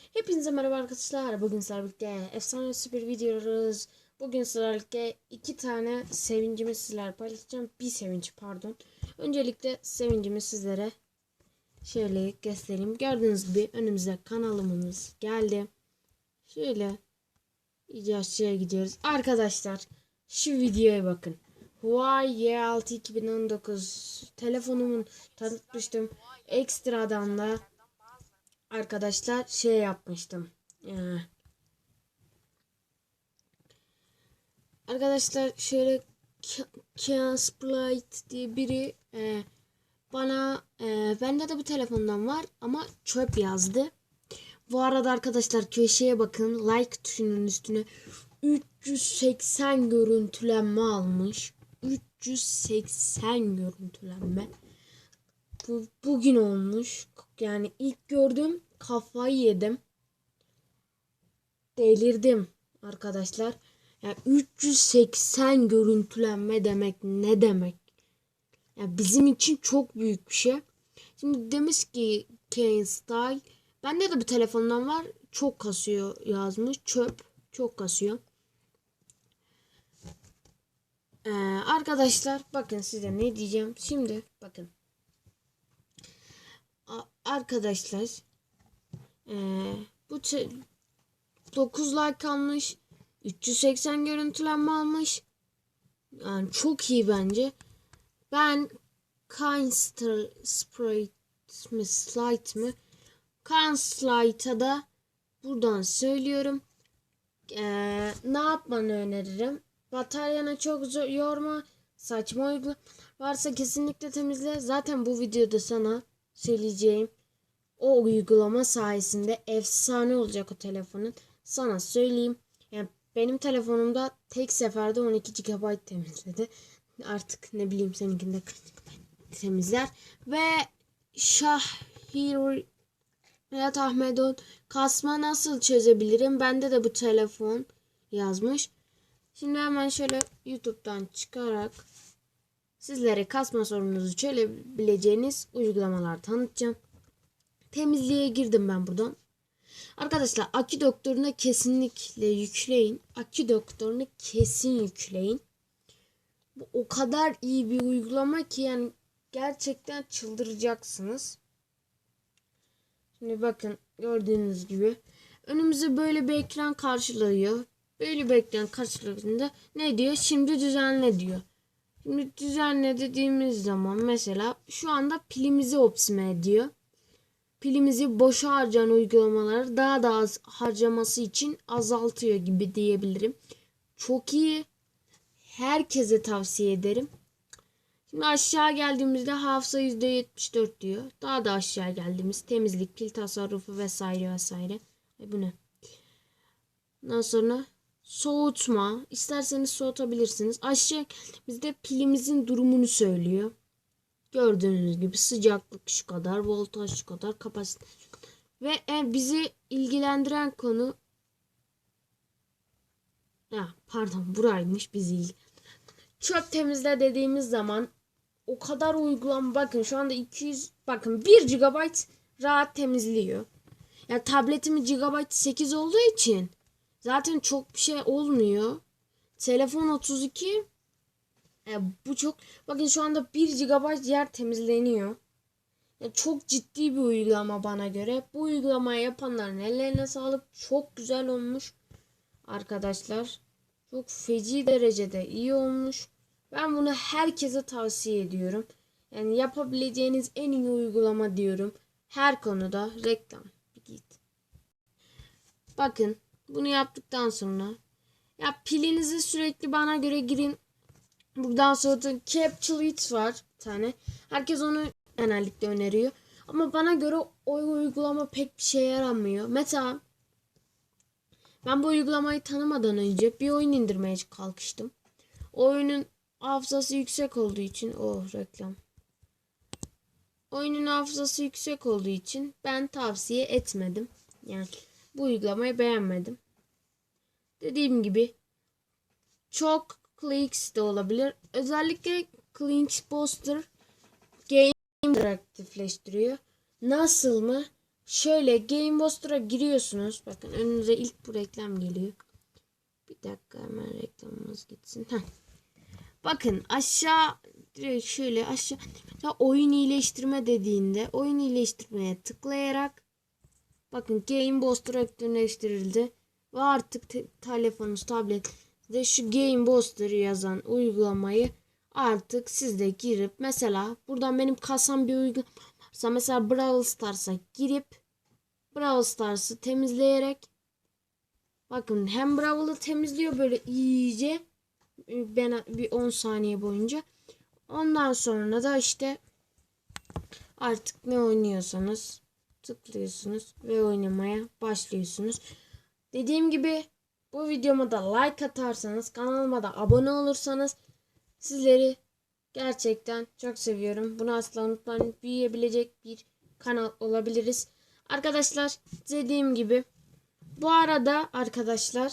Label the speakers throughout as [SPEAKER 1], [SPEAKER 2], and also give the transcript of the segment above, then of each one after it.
[SPEAKER 1] Hepinize merhaba arkadaşlar. Bugün sizlerle birlikte efsane bir video arıyoruz. Bugün sizlerle birlikte iki tane sevincimi sizlerle paylaşacağım. Bir sevinç pardon. Öncelikle sevincimi sizlere şöyle göstereyim. Gördüğünüz gibi önümüze kanalımız geldi. Şöyle iyice aşağıya gidiyoruz. Arkadaşlar şu videoya bakın. Huawei Y6 2019 telefonumun tanıtmıştım. Ekstradan da arkadaşlar şey yapmıştım. Ee, arkadaşlar şöyle Casplite diye biri e, bana e, bende de bu telefondan var ama çöp yazdı. Bu arada arkadaşlar köşeye bakın like tuşunun üstüne 380 görüntülenme almış. 380 görüntülenme. Bu, bugün olmuş. Yani ilk gördüm kafayı yedim. Delirdim arkadaşlar. Yani 380 görüntülenme demek ne demek? Yani bizim için çok büyük bir şey. Şimdi demiş ki Kane Style. Bende de bir telefondan var. Çok kasıyor yazmış. Çöp. Çok kasıyor. Ee, arkadaşlar bakın size ne diyeceğim. Şimdi bakın. Arkadaşlar ee, bu 9 like almış. 380 görüntülenme almış. Yani çok iyi bence. Ben Kind Sprite mi Slide mi? Kind Slide'a da buradan söylüyorum. Ee, ne yapmanı öneririm? Bataryana çok yorma. Saçma uygula. Varsa kesinlikle temizle. Zaten bu videoda sana söyleyeceğim o uygulama sayesinde efsane olacak o telefonun. Sana söyleyeyim. Yani benim telefonumda tek seferde 12 GB temizledi. Artık ne bileyim seninkinde temizler. Ve Şahir Hayat Ahmedon kasma nasıl çözebilirim? Bende de bu telefon yazmış. Şimdi hemen şöyle YouTube'dan çıkarak sizlere kasma sorununuzu çözebileceğiniz uygulamalar tanıtacağım. Temizliğe girdim ben buradan. Arkadaşlar Aki Doktoru'na kesinlikle yükleyin. Aki Doktoru'na kesin yükleyin. Bu o kadar iyi bir uygulama ki yani gerçekten çıldıracaksınız. Şimdi bakın gördüğünüz gibi önümüze böyle bir ekran karşılıyor. Böyle bir ekran karşıladığında ne diyor? Şimdi düzenle diyor. Şimdi düzenle dediğimiz zaman mesela şu anda pilimizi optime ediyor. Pilimizi boşa harcayan uygulamaları daha da az harcaması için azaltıyor gibi diyebilirim. Çok iyi. Herkese tavsiye ederim. Şimdi aşağı geldiğimizde hafıza %74 diyor. Daha da aşağı geldiğimiz temizlik, pil tasarrufu vesaire vesaire. E bu ne? Ondan sonra soğutma. İsterseniz soğutabilirsiniz. Aşağı bizde pilimizin durumunu söylüyor. Gördüğünüz gibi sıcaklık şu kadar, voltaj şu kadar, kapasite şu kadar. Ve e, bizi ilgilendiren konu ya pardon buraymış bizi. Çöp temizle dediğimiz zaman o kadar uygulama bakın şu anda 200 bakın 1 GB rahat temizliyor. Ya tabletimin GB 8 olduğu için zaten çok bir şey olmuyor. Telefon 32 e, bu çok bakın şu anda 1 GB yer temizleniyor. Ya çok ciddi bir uygulama bana göre. Bu uygulamayı yapanların ellerine sağlık. Çok güzel olmuş. Arkadaşlar. Çok feci derecede iyi olmuş. Ben bunu herkese tavsiye ediyorum. Yani yapabileceğiniz en iyi uygulama diyorum. Her konuda reklam. Git. Bakın bunu yaptıktan sonra ya pilinizi sürekli bana göre girin. Buradan sonra da Capture It var bir tane. Herkes onu genellikle öneriyor. Ama bana göre o uygulama pek bir şeye yaramıyor. Mesela ben bu uygulamayı tanımadan önce bir oyun indirmeye kalkıştım. O oyunun hafızası yüksek olduğu için o oh, reklam. Oyunun hafızası yüksek olduğu için ben tavsiye etmedim. Yani bu uygulamayı beğenmedim. Dediğim gibi çok clicks de olabilir. Özellikle Clinch Poster game interaktifleştiriyor. Nasıl mı? Şöyle Game Booster'a giriyorsunuz. Bakın önünüze ilk bu reklam geliyor. Bir dakika hemen reklamımız gitsin. Heh. Bakın aşağı direkt şöyle aşağı oyun iyileştirme dediğinde oyun iyileştirmeye tıklayarak bakın Game Booster aktifleştirildi ve artık te- telefonunuz tabletinizde şu Game Booster yazan uygulamayı artık siz de girip mesela buradan benim kasam bir uygulama varsa mesela Brawl Stars'a girip Brawl Stars'ı temizleyerek bakın hem Brawl'ı temizliyor böyle iyice ben bir 10 saniye boyunca. Ondan sonra da işte artık ne oynuyorsanız tıklıyorsunuz ve oynamaya başlıyorsunuz. Dediğim gibi bu videoma da like atarsanız kanalıma da abone olursanız sizleri gerçekten çok seviyorum. Bunu asla unutmayın. Büyüyebilecek bir kanal olabiliriz. Arkadaşlar dediğim gibi bu arada arkadaşlar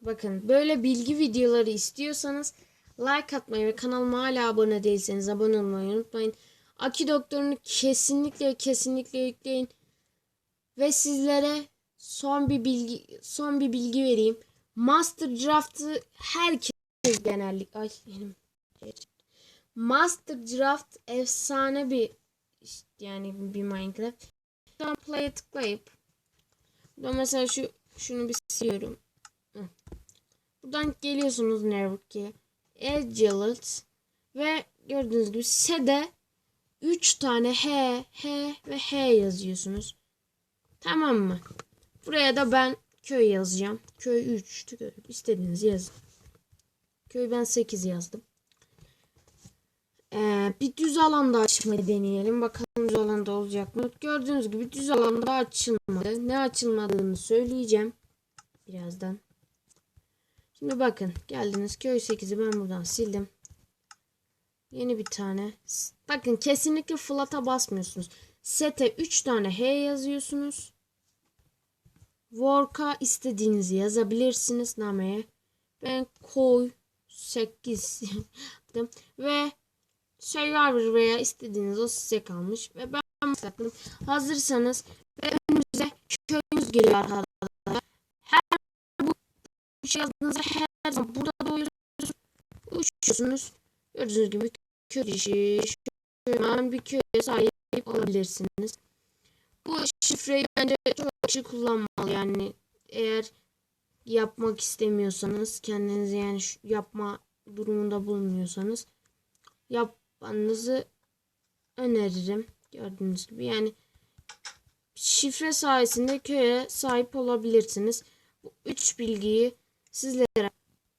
[SPEAKER 1] Bakın böyle bilgi videoları istiyorsanız like atmayı ve kanalıma hala abone değilseniz abone olmayı unutmayın. Aki Doktoru'nu kesinlikle kesinlikle yükleyin. Ve sizlere son bir bilgi son bir bilgi vereyim. Master Draft'ı herkes genellik ay benim Master Draft efsane bir yani bir Minecraft. Buradan play'e tıklayıp buradan mesela şu şunu bir siliyorum. Buradan geliyorsunuz Nervki. Agility ve gördüğünüz gibi S'de 3 tane H, H ve H yazıyorsunuz. Tamam mı? Buraya da ben köy yazacağım. Köy 3. istediğinizi yazın. Köy ben 8 yazdım. Ee, bir düz alanda açmayı deneyelim. Bakalım düz alanda olacak mı? Gördüğünüz gibi düz alanda açılmadı. Ne açılmadığını söyleyeceğim. Birazdan. Şimdi bakın geldiniz köy 8'i ben buradan sildim. Yeni bir tane. Bakın kesinlikle flat'a basmıyorsunuz. Sete 3 tane H yazıyorsunuz. Work'a istediğinizi yazabilirsiniz nameye. Ben koy 8 yaptım. Ve Survivor veya istediğiniz o size kalmış. Ve ben başlattım. Hazırsanız ve önünüze köyünüz geliyor arkadaşlar. Her bu şey yazdığınızda her zaman burada doğuyorsunuz. Uçuyorsunuz. Gördüğünüz gibi köy işi. Şöyle bir köye sahip olabilirsiniz. Bu şifreyi bence çok kişi kullanmalı. Yani eğer yapmak istemiyorsanız kendinizi yani yapma durumunda bulunmuyorsanız yapmanızı öneririm. Gördüğünüz gibi yani şifre sayesinde köye sahip olabilirsiniz. Bu üç bilgiyi sizlere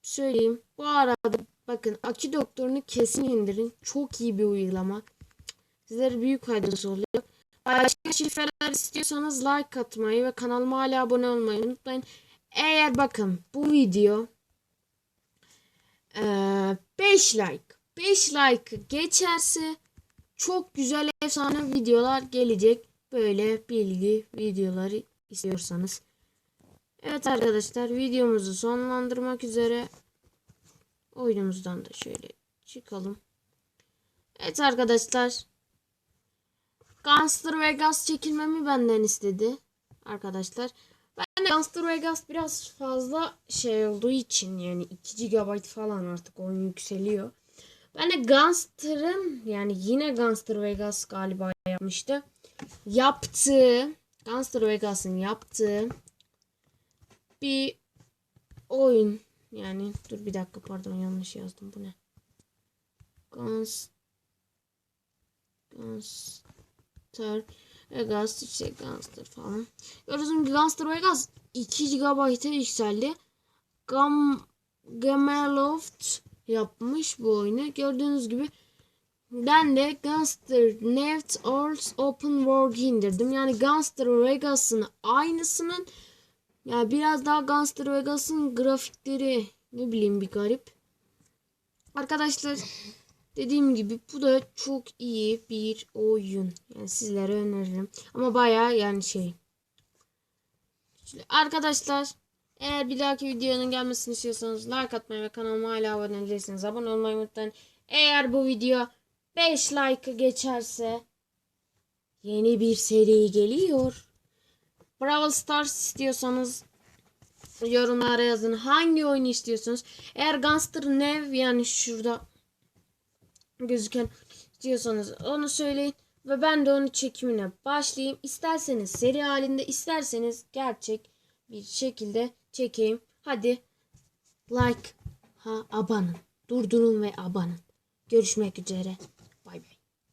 [SPEAKER 1] söyleyeyim. Bu arada bakın Aki Doktoru'nu kesin indirin. Çok iyi bir uygulama. Sizlere büyük faydası oluyor. Başka şifreler istiyorsanız like atmayı ve kanalıma hala abone olmayı unutmayın. Eğer bakın bu video 5 like 5 like geçerse çok güzel efsane videolar gelecek. Böyle bilgi videoları istiyorsanız. Evet arkadaşlar videomuzu sonlandırmak üzere oyunumuzdan da şöyle çıkalım. Evet arkadaşlar Gangster Vegas çekilmemi benden istedi arkadaşlar. Ben de Gangster Vegas biraz fazla şey olduğu için yani 2 GB falan artık oyun yükseliyor. Ben de Gangster'ın yani yine Gangster Vegas galiba yapmıştı. Yaptığı Gangster Vegas'ın yaptığı bir oyun yani dur bir dakika pardon yanlış yazdım bu ne? Gans Gangster Vegas işte Gangster falan. Gördüğünüz gibi Gangster Vegas 2 GB'a yükseldi. Gam Gameloft yapmış bu oyunu. Gördüğünüz gibi ben de Gunster Net Earth Open World indirdim. Yani Gunster Vegas'ın aynısının ya biraz daha Gunster Vegas'ın grafikleri ne bileyim bir garip. Arkadaşlar dediğim gibi bu da çok iyi bir oyun. Yani sizlere öneririm. Ama baya yani şey. Arkadaşlar eğer bir dahaki videonun gelmesini istiyorsanız like atmayı ve kanalıma hala abone değilseniz abone olmayı unutmayın. Eğer bu video 5 like geçerse yeni bir seri geliyor. Brawl Stars istiyorsanız yorumlara yazın. Hangi oyunu istiyorsunuz? Eğer Gunster Nev yani şurada gözüken istiyorsanız onu söyleyin ve ben de onun çekimine başlayayım. İsterseniz seri halinde isterseniz gerçek bir şekilde çekeyim. Hadi like ha abanın. Durdurun ve abanın. Görüşmek üzere.